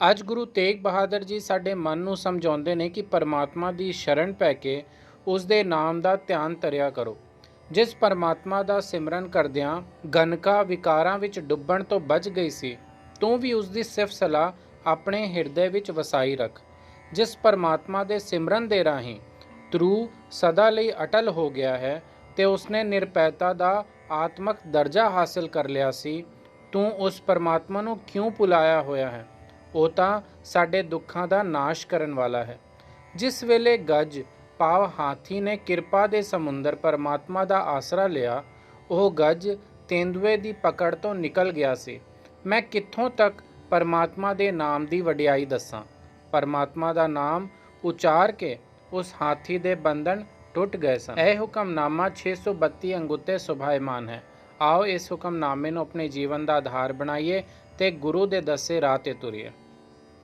ਅੱਜ ਗੁਰੂ ਤੇਗ ਬਹਾਦਰ ਜੀ ਸਾਡੇ ਮਨ ਨੂੰ ਸਮਝਾਉਂਦੇ ਨੇ ਕਿ ਪਰਮਾਤਮਾ ਦੀ ਸ਼ਰਨ ਪੈ ਕੇ ਉਸ ਦੇ ਨਾਮ ਦਾ ਧਿਆਨ ਧਰਿਆ ਕਰੋ। ਜਿਸ ਪਰਮਾਤਮਾ ਦਾ ਸਿਮਰਨ ਕਰਦਿਆਂ ਗਨਕਾ ਵਿਕਾਰਾਂ ਵਿੱਚ ਡੁੱਬਣ ਤੋਂ ਬਚ ਗਈ ਸੀ, ਤੂੰ ਵੀ ਉਸ ਦੀ ਸਿਫਤ ਸਲਾਹ ਆਪਣੇ ਹਿਰਦੇ ਵਿੱਚ ਵਸਾਈ ਰੱਖ। ਜਿਸ ਪਰਮਾਤਮਾ ਦੇ ਸਿਮਰਨ ਦੇ ਰਾਹੀਂ ਤਰੂ ਸਦਾ ਲਈ ਅਟਲ ਹੋ ਗਿਆ ਹੈ ਤੇ ਉਸਨੇ ਨਿਰਪੈਤਾ ਦਾ ਆਤਮਕ ਦਰਜਾ ਹਾਸਲ ਕਰ ਲਿਆ ਸੀ, ਤੂੰ ਉਸ ਪਰਮਾਤਮਾ ਨੂੰ ਕਿਉਂ ਭੁਲਾਇਆ ਹੋਇਆ ਹੈ? ਉਹ ਤਾਂ ਸਾਡੇ ਦੁੱਖਾਂ ਦਾ ਨਾਸ਼ ਕਰਨ ਵਾਲਾ ਹੈ। ਜਿਸ ਵੇਲੇ ਗੱਜ ਪਾਵ ਹਾਥੀ ਨੇ ਕਿਰਪਾ ਦੇ ਸਮੁੰਦਰ ਪਰਮਾਤਮਾ ਦਾ ਆਸਰਾ ਲਿਆ, ਉਹ ਗੱਜ ਤੇਂਦੂਏ ਦੀ ਪਕੜ ਤੋਂ ਨਿਕਲ ਗਿਆ ਸੀ। ਮੈਂ ਕਿੱਥੋਂ ਤੱਕ ਪਰਮਾਤਮਾ ਦੇ ਨਾਮ ਦੀ ਵਡਿਆਈ ਦੱਸਾਂ? ਪਰਮਾਤਮਾ ਦਾ ਨਾਮ ਉਚਾਰ ਕੇ ਉਸ ਹਾਥੀ ਦੇ ਬੰਧਨ ਟੁੱਟ ਗਏ ਸਨ। ਇਹ ਹੁਕਮਨਾਮਾ 632 ਅੰਗੁੱਤੇ ਸੁਭਾਇਮਾਨ ਹੈ। ਆਓ ਇਸ ਹੁਕਮਨਾਮੇ ਨੂੰ ਆਪਣੇ ਜੀਵਨ ਦਾ ਆਧਾਰ ਬਣਾਈਏ ਤੇ ਗੁਰੂ ਦੇ ਦੱਸੇ ਰਾਹ ਤੇ ਤੁਰੀਏ।